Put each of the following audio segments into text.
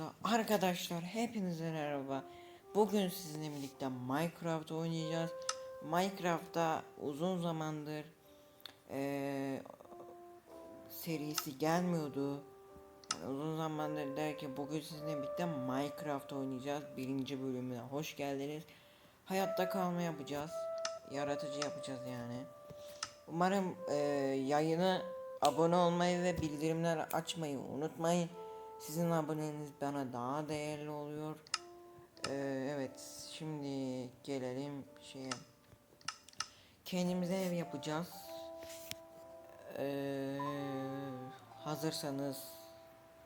Arkadaşlar, arkadaşlar hepinize merhaba. Bugün sizinle birlikte Minecraft oynayacağız. Minecraft'ta uzun zamandır eee, serisi gelmiyordu. Uzun zamandır derken bugün sizinle birlikte Minecraft oynayacağız. Birinci bölümüne hoş geldiniz. Hayatta kalma yapacağız. Yaratıcı yapacağız yani. Umarım eee, yayını abone olmayı ve bildirimleri açmayı unutmayın. Sizin aboneniz bana daha değerli oluyor. Ee, evet şimdi gelelim şeye. Kendimize ev yapacağız. Ee, hazırsanız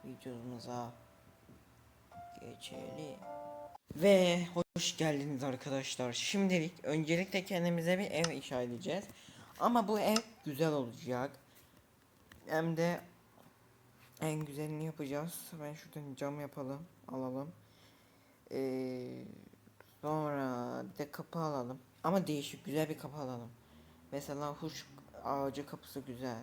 videomuza geçelim. Ve hoş geldiniz arkadaşlar. Şimdilik öncelikle kendimize bir ev inşa edeceğiz. Ama bu ev güzel olacak. Hem de en güzelini yapacağız. Ben şuradan cam yapalım. Alalım. Ee, sonra de kapı alalım. Ama değişik güzel bir kapı alalım. Mesela huş ağacı kapısı güzel.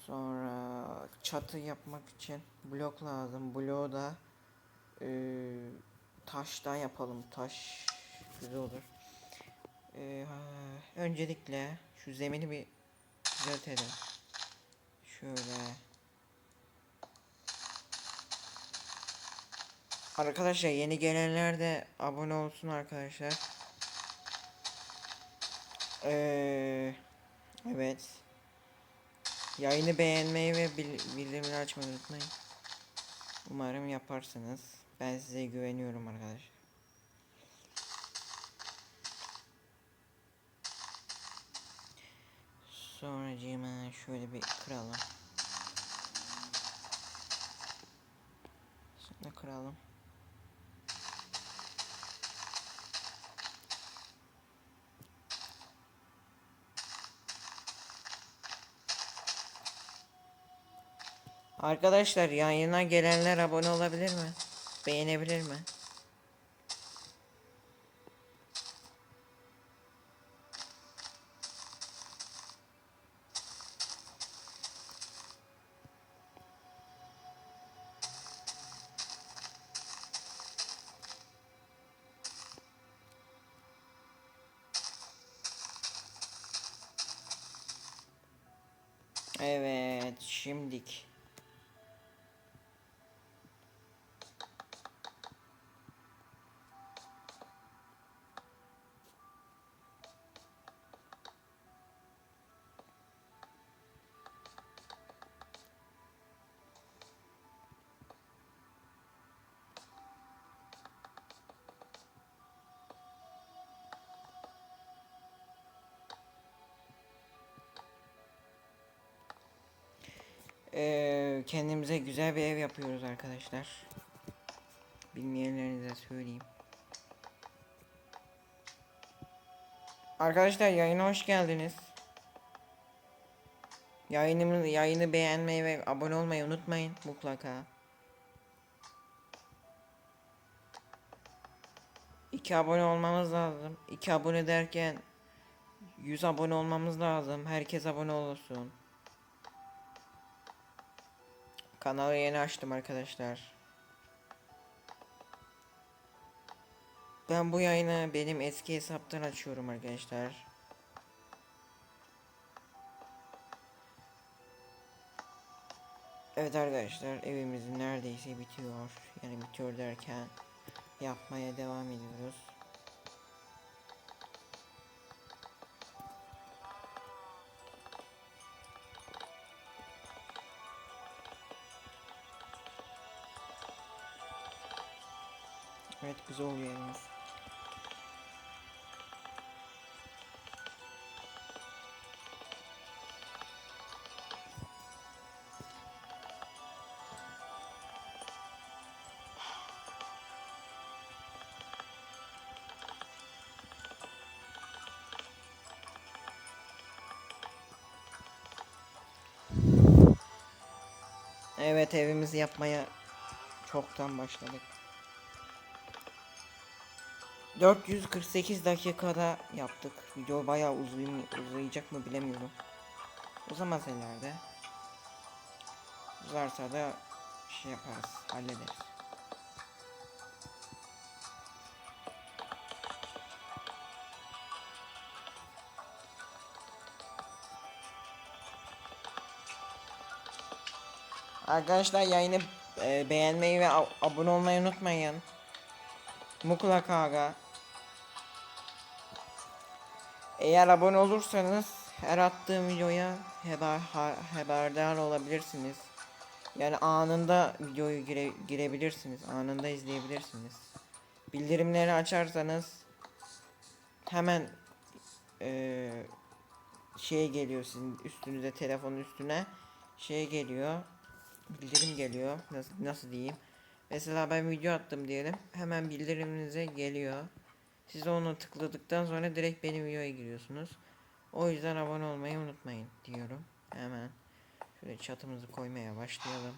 Sonra çatı yapmak için blok lazım. Bloğu da ee, taştan yapalım. Taş güzel olur. Ee, öncelikle şu zemini bir düzeltelim. Şöyle. Arkadaşlar yeni gelenler de abone olsun arkadaşlar. Ee, evet. Yayını beğenmeyi ve bil- bildirimleri açmayı unutmayın. Umarım yaparsınız. Ben size güveniyorum arkadaşlar. Sonracığıma şöyle bir kıralım. Sonra kıralım. Arkadaşlar yayına gelenler abone olabilir mi? Beğenebilir mi? Evet, şimdik. Ee, kendimize güzel bir ev yapıyoruz arkadaşlar. Bilmeyenlerinize söyleyeyim. Arkadaşlar yayına hoş geldiniz. Yayınımı, yayını beğenmeyi ve abone olmayı unutmayın mutlaka. İki abone olmamız lazım. İki abone derken 100 abone olmamız lazım. Herkes abone olsun. Kanalı yeni açtım arkadaşlar. Ben bu yayını benim eski hesaptan açıyorum arkadaşlar. Evet arkadaşlar evimiz neredeyse bitiyor. Yani bitiyor derken yapmaya devam ediyoruz. Evet güzel oluyor evimiz. Evet evimizi yapmaya çoktan başladık. 448 dakikada yaptık. Video bayağı uzun, uzayacak mı bilemiyorum. Uzamaz herhalde. Uzarsa da şey yaparız, hallederiz. Arkadaşlar yayını e, beğenmeyi ve abone olmayı unutmayın. Muklaka aga. Eğer abone olursanız her attığım videoya haber, ha- haberdar olabilirsiniz. Yani anında videoyu gire, girebilirsiniz. Anında izleyebilirsiniz. Bildirimleri açarsanız hemen eee şey geliyor sizin üstünüze telefonun üstüne şey geliyor bildirim geliyor nasıl nasıl diyeyim mesela ben video attım diyelim hemen bildiriminize geliyor siz onu tıkladıktan sonra direkt benim videoya giriyorsunuz. O yüzden abone olmayı unutmayın diyorum. Hemen şöyle çatımızı koymaya başlayalım.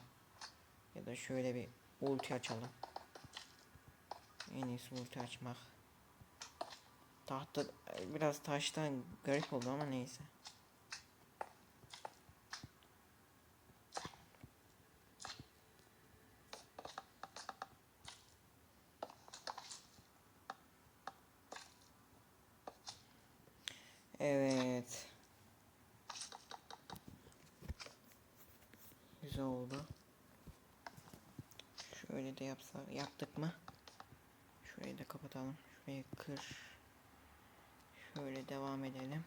Ya da şöyle bir ulti açalım. En iyisi ulti açmak. Tahta biraz taştan garip oldu ama neyse Evet. Güzel oldu. De yapsa yaptık mı? Şurayı da kapatalım. Şurayı kır. Şöyle devam edelim.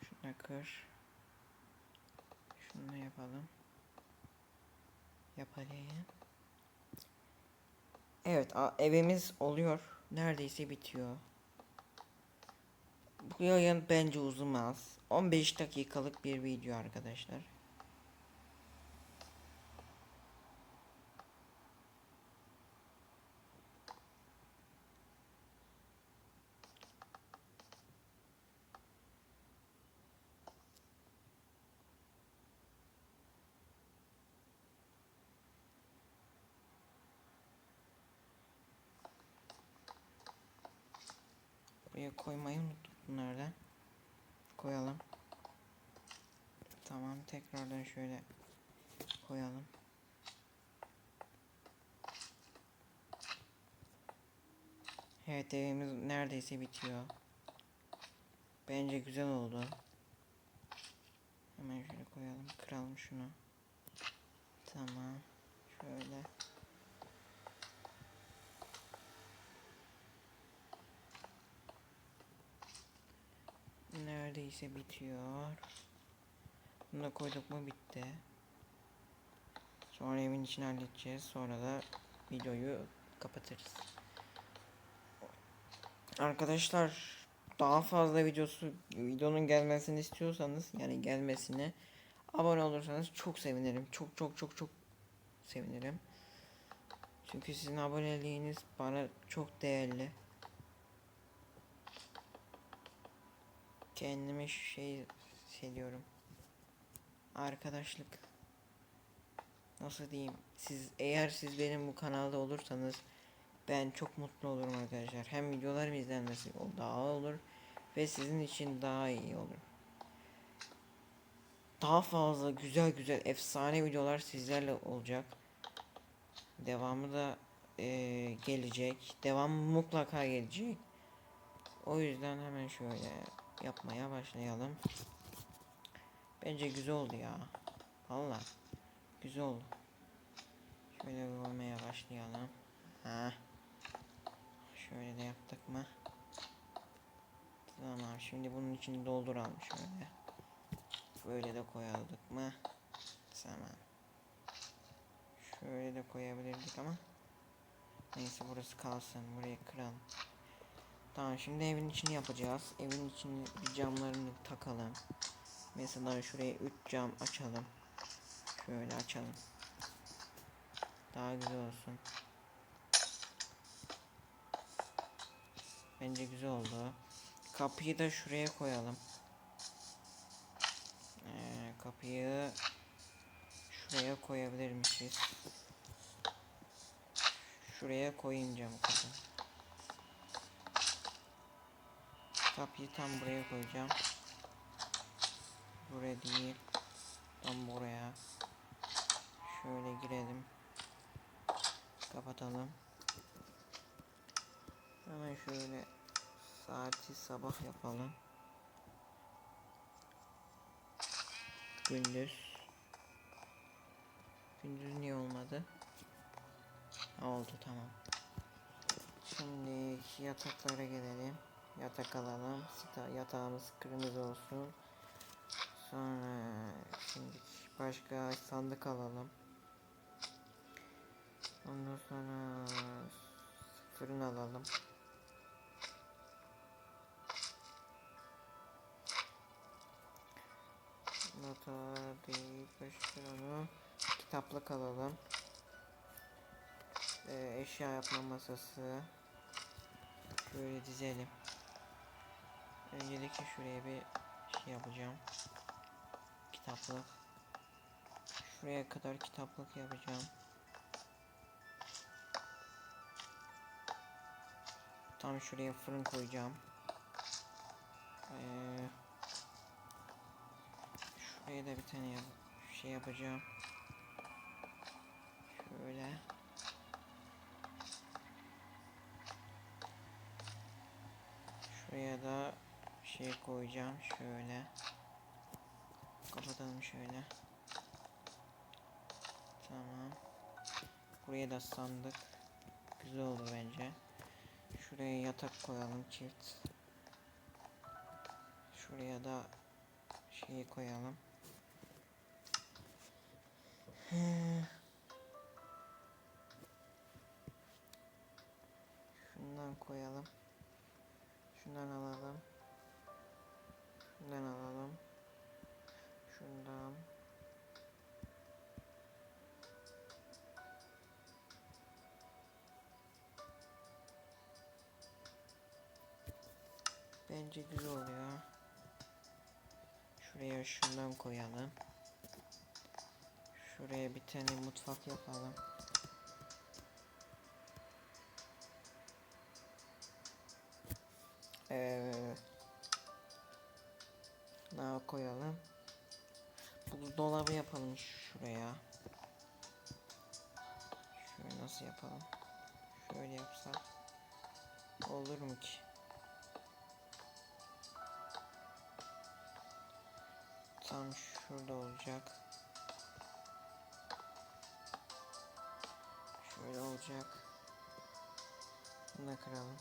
Şunu da kır. Şunu da yapalım. Yapalım. Evet evimiz oluyor. Neredeyse bitiyor. Bu yayın bence uzamaz. 15 dakikalık bir video arkadaşlar. Buraya koymayı unuttuk bunlardan. Koyalım. Tamam tekrardan şöyle koyalım. Evet evimiz neredeyse bitiyor. Bence güzel oldu. Hemen şöyle koyalım. Kıralım şunu. Tamam. Şöyle. Neredeyse bitiyor. Bunu da koyduk mu bitti. Sonra evin içini halledeceğiz. Sonra da videoyu kapatırız. Arkadaşlar daha fazla videosu videonun gelmesini istiyorsanız yani gelmesini abone olursanız çok sevinirim. Çok çok çok çok sevinirim. Çünkü sizin aboneliğiniz bana çok değerli. Kendime şey hissediyorum. Arkadaşlık. Nasıl diyeyim? Siz eğer siz benim bu kanalda olursanız ben çok mutlu olurum arkadaşlar. Hem videolarım izlenmesi daha olur ve sizin için daha iyi olur. Daha fazla güzel güzel efsane videolar sizlerle olacak. Devamı da eee, gelecek. Devamı mutlaka gelecek. O yüzden hemen şöyle yapmaya başlayalım. Bence güzel oldu ya. Valla güzel oldu. Şöyle koymaya başlayalım. Ha. Şöyle de yaptık mı? Tamam şimdi bunun içini dolduralım şöyle. Böyle de koyaldık mı? Tamam. Şöyle de koyabilirdik ama. Neyse burası kalsın. Burayı kıralım. Tamam şimdi evin içini yapacağız. Evin içini bir camlarını takalım. Mesela şuraya 3 cam açalım. Şöyle açalım. Daha güzel olsun. Bence güzel oldu. Kapıyı da şuraya koyalım. Ee, kapıyı şuraya koyabilirmişiz. Şuraya koyayım cam kapı. Kapıyı tam buraya koyacağım. Buraya değil. Tam buraya. Şöyle girelim. Kapatalım. Hemen şöyle saati sabah yapalım. Gündüz. Gündüz niye olmadı? Oldu tamam. Şimdi yataklara gelelim. Yatak alalım. Yatağımız kırmızı olsun. Sonra şimdi başka sandık alalım. Ondan sonra fırın alalım. Nota değil başka onu kitaplık alalım. Ee, eşya yapma masası. Şöyle dizelim. Öncelikle şuraya bir şey yapacağım. Kitaplık. Şuraya kadar kitaplık yapacağım. Tam şuraya fırın koyacağım. Ee, şuraya da bir tane yap şey yapacağım. Şöyle. Şuraya da şey koyacağım şöyle. Kapatalım şöyle. Tamam. Buraya da sandık. Güzel olur bence. Şuraya yatak koyalım çift. Şuraya da şeyi koyalım. Şundan koyalım. Şundan alalım. Bence güzel oluyor. Şuraya şundan koyalım. Şuraya bir tane mutfak yapalım. Evet. Daha koyalım. Buzdolabı yapalım şuraya. Şöyle nasıl yapalım? Şöyle yapsak olur mu ki? Tam şurada olacak. Şöyle olacak. Bunu da kıralım.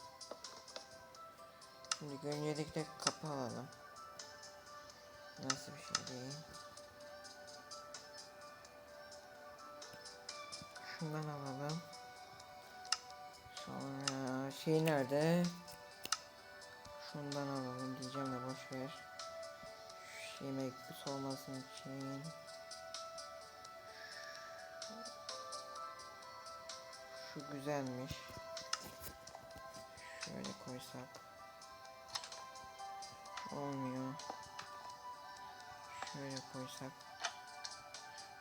Şimdi öncelikle kapı alalım. Nasıl bir şey değil. Şundan alalım. Sonra şey nerede? Şundan alalım diyeceğim de boş ver. Yemek soğumasın için. Şu güzelmiş. Şöyle koysak. Olmuyor. Şöyle koysak.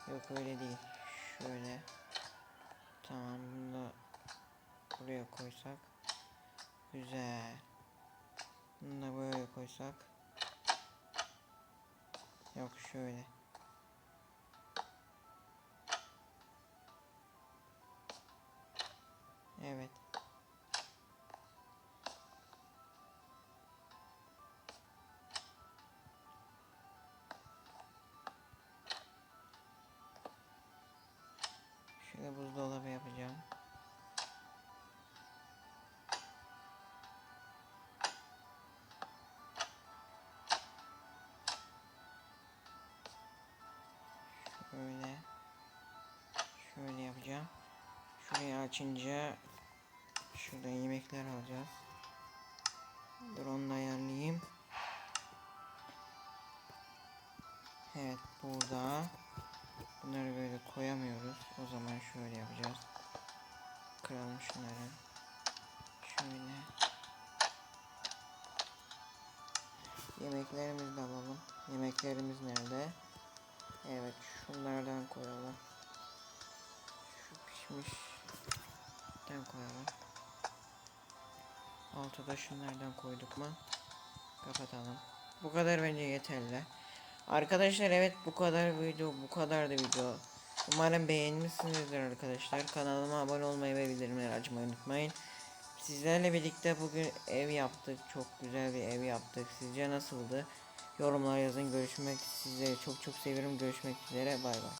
Yok öyle değil. Şöyle. Tamam bunu da buraya koysak. Güzel. Bunu da böyle koysak. Yok şöyle. Evet. Şurayı açınca şuradan yemekler alacağız. Da ayarlayayım. Evet burada. Bunları böyle koyamıyoruz. O zaman şöyle yapacağız. Kıralım şunları. Şöyle. Yemeklerimizi de alalım. Yemeklerimiz nerede? Evet şunlardan koyalım. Şu pişmişten koyalım. Altta da şunlardan koyduk mu? Kapatalım. Bu kadar bence yeterli. Arkadaşlar evet bu kadar video bu kadar da video. Umarım beğenmişsinizdir arkadaşlar. Kanalıma abone olmayı ve bildirimleri açmayı unutmayın. Sizlerle birlikte bugün ev yaptık. Çok güzel bir ev yaptık. Sizce nasıldı? Yorumlar yazın görüşmek sizleri çok çok seviyorum görüşmek üzere bay bay.